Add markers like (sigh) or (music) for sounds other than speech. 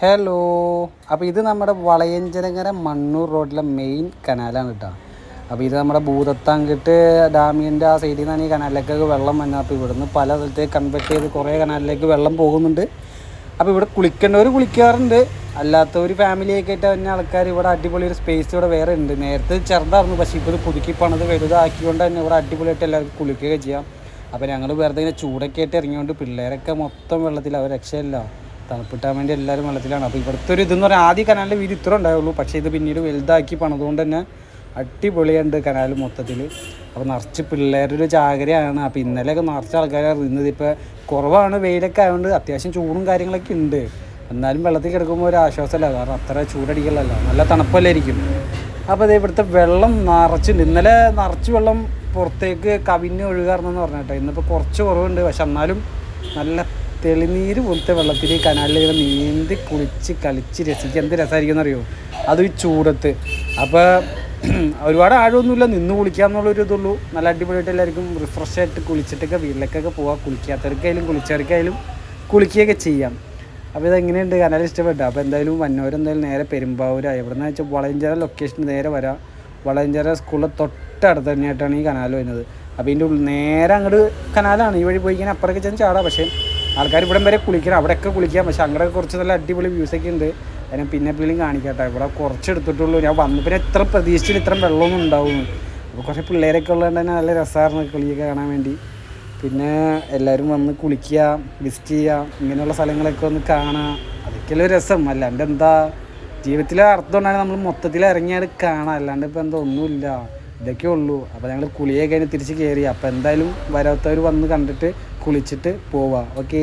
Hello അപ്പോൾ ഇത് നമ്മുടെ വളയഞ്ചനങ്ങര മണ്ണൂർ റോഡിലെ മെയിൻ കനാലാണ് കേട്ടോ അപ്പോൾ ഇത് നമ്മുടെ ഭൂതത്താങ്കിട്ട് ഡാമിന്റെ ആ സൈഡിൽ നിന്നാണ് ഈ കനാലിലേക്കൊക്കെ വെള്ളം വന്നത്. ഇവിടുന്ന് പല സ്ഥലത്തേക്ക് കൺവെർട്ട് ചെയ്ത് കുറേ കനാലിലേക്ക് വെള്ളം പോകുന്നുണ്ട്. അപ്പോൾ ഇവിടെ കുളിക്കേണ്ടവർ കുളിക്കാറുണ്ട്. അല്ലാത്ത ഒരു ഫാമിലിയൊക്കെ ആയിട്ട് തന്നെ ആൾക്കാർ ഇവിടെ അടിപൊളി ഒരു സ്പേസ് ഇവിടെ വേറെ ഉണ്ട്. നേരത്തെ ചെറുതായിരുന്നു. പക്ഷേ ഇപ്പോൾ ഇത് പുതുക്കി പണിത് വലുതാക്കിക്കൊണ്ട് തന്നെ ഇവിടെ അടിപൊളിയായിട്ട് എല്ലാവർക്കും കുളിക്കുകയൊക്കെ ചെയ്യാം. അപ്പോൾ ഞങ്ങൾ വെറുതെ ഇങ്ങനെ ചൂടൊക്കെ ആയിട്ട് ഇറങ്ങിയോണ്ട് പിള്ളേരൊക്കെ മൊത്തം വെള്ളത്തിൽ അവർ രക്ഷയില്ല. തണുപ്പിട്ടാൻ വേണ്ടി എല്ലാവരും വെള്ളത്തിലാണ്. അപ്പോൾ ഇവിടുത്തെ ഒരു ഇതെന്ന് പറഞ്ഞാൽ ആദ്യ കനാലിന്റെ വീതി ഇത്ര ഉണ്ടായുള്ളൂ. പക്ഷേ ഇത് പിന്നീട് വലുതാക്കി പണിതുകൊണ്ട് തന്നെ അടിപൊളിയുണ്ട് കനാൽ മൊത്തത്തിൽ അപ്പോൾ നിറച്ച് പിള്ളേരുടെ ഒരു ജാഗ്രതയാണ്. അപ്പോൾ ഇന്നലെയൊക്കെ നിറച്ച് ആൾക്കാരാണ് ഇന്നത് ഇപ്പോൾ കുറവാണ് വെയിലൊക്കെ ആയതുകൊണ്ട് അത്യാവശ്യം ചൂടും കാര്യങ്ങളൊക്കെ ഉണ്ട്. എന്നാലും വെള്ളത്തിൽ കിടക്കുമ്പോൾ ഒരു ആശ്വാസമല്ല. കാരണം അത്ര ചൂടടിക്കലല്ല. നല്ല തണുപ്പല്ലേ ഇരിക്കും. അപ്പോൾ അതേ ഇവിടുത്തെ വെള്ളം നിറച്ച് ഇന്നലെ നിറച്ച് വെള്ളം പുറത്തേക്ക് കവിഞ്ഞ് ഒഴുകാറെന്ന് പറഞ്ഞിട്ടോ ഇന്നിപ്പോൾ കുറച്ച് കുറവുണ്ട്. പക്ഷെ എന്നാലും നല്ല തെളിനീര് പോലത്തെ വെള്ളത്തിൽ കനാലിൽ ഇങ്ങനെ നീന്തി കുളിച്ച് കളിച്ച് രസിക്കുക എന്ത് രസമായിരിക്കും അറിയോ അത് ഈ ചൂടത്ത്. അപ്പോൾ (clears throat) ഒരുപാട് ആഴമൊന്നുമില്ല നിന്ന് കുളിക്കാന്നുള്ളൊരു ഇതുള്ളൂ. നല്ല അടിപൊളിയായിട്ട് എല്ലാവർക്കും റിഫ്രഷ് ആയിട്ട് കുളിച്ചിട്ടൊക്കെ വീട്ടിലേക്കൊക്കെ പോകാം കുളിക്കാത്തവർക്കായാലും കുളിച്ചവർക്കായാലും കുളിക്കുകയൊക്കെ ചെയ്യാം. അപ്പോൾ ഇതെങ്ങനെയുണ്ട്? കനാൽ ഇഷ്ടപ്പെട്ടു? അപ്പോൾ എന്തായാലും വന്നവരെന്തായാലും നേരെ പെരുമ്പാവൂരാ. എവിടെന്ന് വെച്ചാൽ വളയഞ്ചേര ലൊക്കേഷൻ നേരെ വരാം. വളയഞ്ചേര സ്കൂളിൽ തൊട്ടടുത്ത് തന്നെയായിട്ടാണ് ഈ കനാൽ വരുന്നത്. അപ്പോൾ ഇതിന്റെ ഉള്ളിൽ നേരെ അങ്ങോട്ട് കനാലാണ്. ഈ വഴി പോയി കഴിഞ്ഞാൽ അപ്പുറമൊക്കെ ചെന്ന് ചാടാം. പക്ഷേ ആൾക്കാർ ഇവിടം വരെ കുളിക്കണം. അവിടെയൊക്കെ കുളിക്കാം. പക്ഷെ അങ്ങോട്ടൊക്കെ കുറച്ച് നല്ല അടിപൊളി വ്യൂസൊക്കെ ഉണ്ട്. അതിനെ പിന്നെ എപ്പോഴും കാണിക്കട്ടെ ഇവിടെ കുറച്ച് എടുത്തിട്ടുള്ളൂ. ഞാൻ വന്നു പിന്നെ എത്ര പ്രതീക്ഷിച്ചിട്ട് ഇത്ര വെള്ളമൊന്നും ഉണ്ടാവുന്നു അപ്പോൾ കുറേ പിള്ളേരൊക്കെ ഉള്ളതുകൊണ്ട് തന്നെ നല്ല രസമായിരുന്നു കളിയൊക്കെ കാണാൻ വേണ്ടി. പിന്നെ എല്ലാവരും വന്ന് കുളിക്കുക വിസിറ്റ് ചെയ്യുക ഇങ്ങനെയുള്ള സ്ഥലങ്ങളൊക്കെ ഒന്ന് കാണുക അതൊക്കെ ഒരു രസം. അല്ലാണ്ട് എന്താ ജീവിതത്തിലെ അർത്ഥം കൊണ്ടാണ് നമ്മൾ മൊത്തത്തിൽ ഇറങ്ങിയാൽ കാണാം. അല്ലാണ്ട് ഇപ്പോൾ എന്താ ഒന്നുമില്ല. ഇതൊക്കെ ഉള്ളൂ. അപ്പോൾ ഞങ്ങൾ കുളിയൊക്കെ കഴിഞ്ഞ് തിരിച്ച് കയറി അപ്പോൾ എന്തായാലും വരാത്തവർ വന്ന് കണ്ടിട്ട് കുളിച്ചിട്ട് പോവാ ഓക്കെ